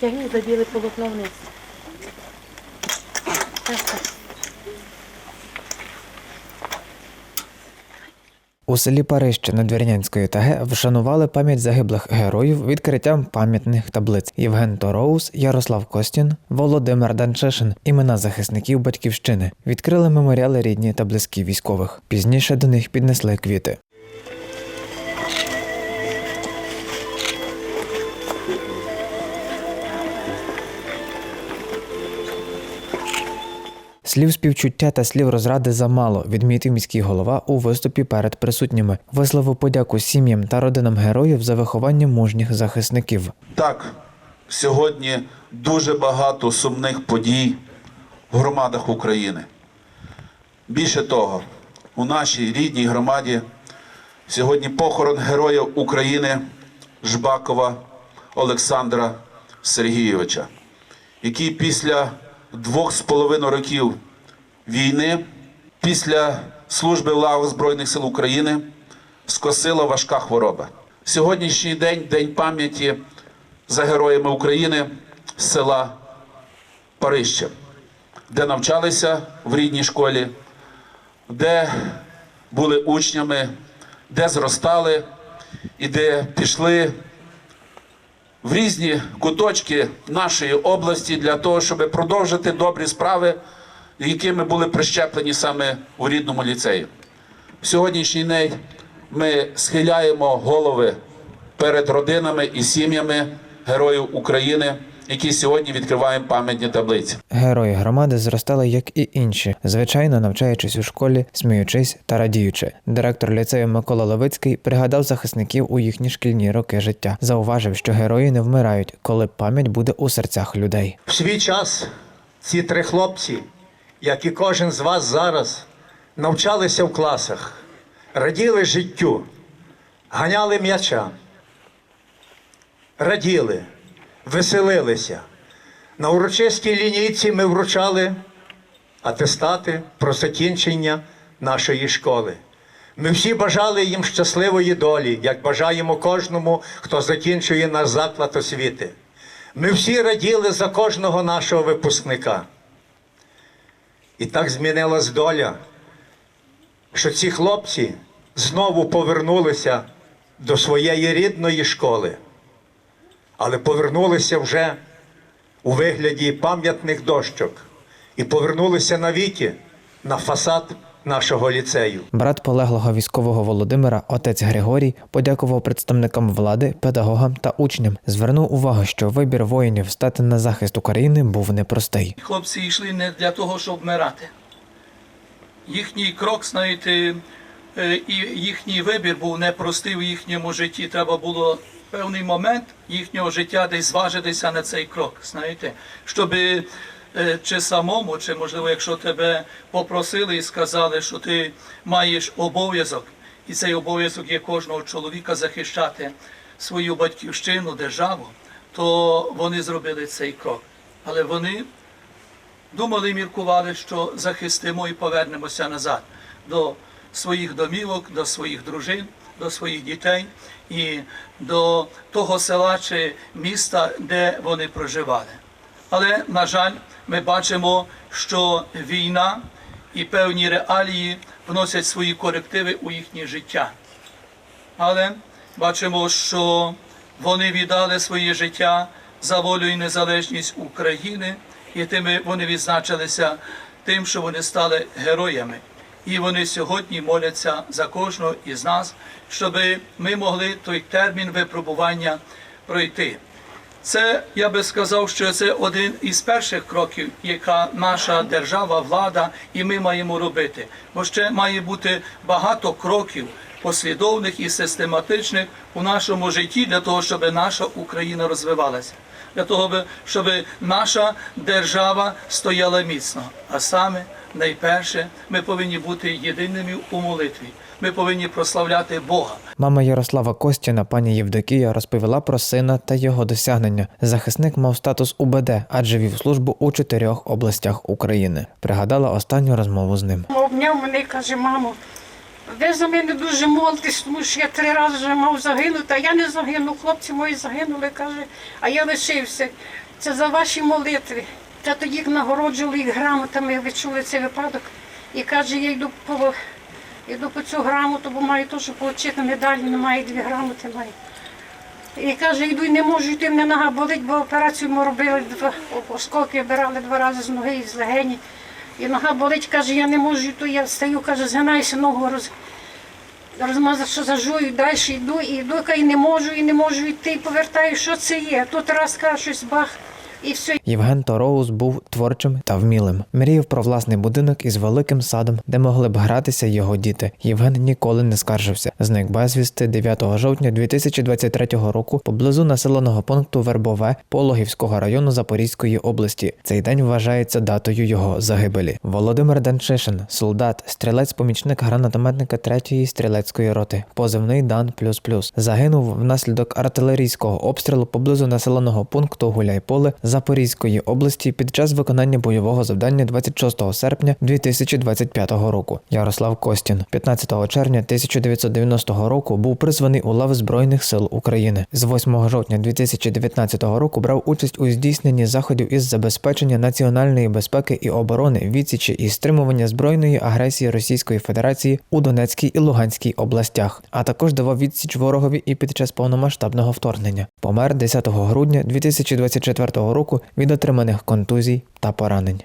Тягніть за біле полотно вниз. У селі Парище Надвірнянської ТГ вшанували пам'ять загиблих героїв відкриттям пам'ятних таблиць Євген Тороус, Ярослав Костін, Володимир Данчишин, імена захисників батьківщини. Відкрили меморіали рідні та близькі військових. Пізніше до них піднесли квіти. Слів співчуття та слів розради замало, відмітив міський голова у виступі перед присутніми. Висловив подяку сім'ям та родинам героїв за виховання мужніх захисників. Так, сьогодні дуже багато сумних подій в громадах України. Більше того, у нашій рідній громаді сьогодні похорон Героя України Жбакова Олександра Сергійовича, який після двох з половиною років війни, після служби в Збройних сил України, скосила важка хвороба. Сьогоднішній день день пам'яті за героями України села Парище, де навчалися в рідній школі, де були учнями, де зростали і де пішли в різні куточки нашої області для того, щоб продовжити добрі справи, якими були прищеплені саме у рідному ліцеї. В сьогоднішній день ми схиляємо голови перед родинами і сім'ями героїв України, які сьогодні відкриваємо пам'ятні таблиці. Герої громади зростали, як і інші, звичайно, навчаючись у школі, сміючись та радіючи. Директор ліцею Микола Левицький пригадав захисників у їхні шкільні роки життя. Зауважив, що герої не вмирають, коли пам'ять буде у серцях людей. В свій час ці три хлопці, як і кожен з вас зараз, навчалися в класах, раділи життю, ганяли м'яча, раділи, веселилися. На урочистій лінійці ми вручали атестати про закінчення нашої школи. Ми всі бажали їм щасливої долі, як бажаємо кожному, хто закінчує наш заклад освіти. Ми всі раділи за кожного нашого випускника. І так змінилась доля, що ці хлопці знову повернулися до своєї рідної школи, але повернулися вже у вигляді пам'ятних дощок і повернулися навіки на фасад нашого ліцею. Брат полеглого військового Володимира, отець Григорій, подякував представникам влади, педагогам та учням. Звернув увагу, що вибір воїнів стати на захист України був непростий. Хлопці йшли не для того, щоб вмирати. Їхній крок, знаєте, е, і їхній вибір був непростий у їхньому житті. Треба було певний момент їхнього життя десь зважитися на цей крок, знаєте, щоб чи самому, чи можливо, якщо тебе попросили і сказали, що ти маєш обов'язок, і цей обов'язок є кожного чоловіка захищати свою батьківщину, державу, то вони зробили цей крок. Але вони думали і міркували, що захистимо і повернемося назад до своїх домівок, до своїх дружин, до своїх дітей і до того села чи міста, де вони проживали. Але, на жаль, ми бачимо, що війна і певні реалії вносять свої корективи у їхнє життя. Але бачимо, що вони віддали своє життя за волю і незалежність України, і тими вони відзначилися тим, що вони стали героями. І вони сьогодні моляться за кожного із нас, щоб ми могли той термін випробування пройти. Це я би сказав, що це один із перших кроків, яка наша держава, влада і ми маємо робити. Бо ще має бути багато кроків послідовних і систематичних у нашому житті для того, щоб наша Україна розвивалася, для того, би- щоб наша держава стояла міцно. А саме найперше, ми повинні бути єдиними у молитві. Ми повинні прославляти Бога. Мама Ярослава Костіна, пані Євдокія, розповіла про сина та його досягнення. Захисник мав статус УБД, адже вів службу у чотирьох областях України. Пригадала останню розмову з ним. Обняв мене каже, мамо, ви за мене дуже молитесь, тому що я три рази вже мав загинути, а я не загинув. Хлопці мої загинули, каже, а я лишився. Це за ваші молитви. Та тоді нагороджували їх грамотами, ви чули цей випадок. І каже, я йду по, йду по цю грамоту, бо маю теж отримати медалі, немає дві грамоти маю. І каже, йду і не можу йти, мене нога болить, бо операцію ми робили два осколки обирали два рази з ноги і з легені. І нога болить, каже, я не можу то я встаю, каже, згинаюся, ногу роз, розмазав, що зажую, далі йду, і йду, і не можу, і не можу йти, повертаю, що це є. Тут раз каже, щось бах, і все, Євген Тороус був творчим та вмілим. Мріяв про власний будинок із великим садом, де могли б гратися його діти. Євген ніколи не скаржився. Зник безвісти 9 жовтня 2023 року поблизу населеного пункту Вербове Пологівського району Запорізької області. Цей день вважається датою його загибелі. Володимир Данчишин, солдат, стрілець-помічник гранатометника 3-ї стрілецької роти, позивний Дан плюс плюс, загинув внаслідок артилерійського обстрілу поблизу населеного пункту Гуляйполе Запорізької області під час виконання бойового завдання 26 серпня 2025 року. Ярослав Костін 15 червня 1990 року був призваний у лав Збройних сил України. З 8 жовтня 2019 року брав участь у здійсненні заходів із забезпечення національної безпеки і оборони, відсічі і стримування збройної агресії Російської Федерації у Донецькій і Луганській областях, а також давав відсіч ворогові і під час повномасштабного вторгнення. Помер 10 грудня 2024 року від отриманих контузій та поранень.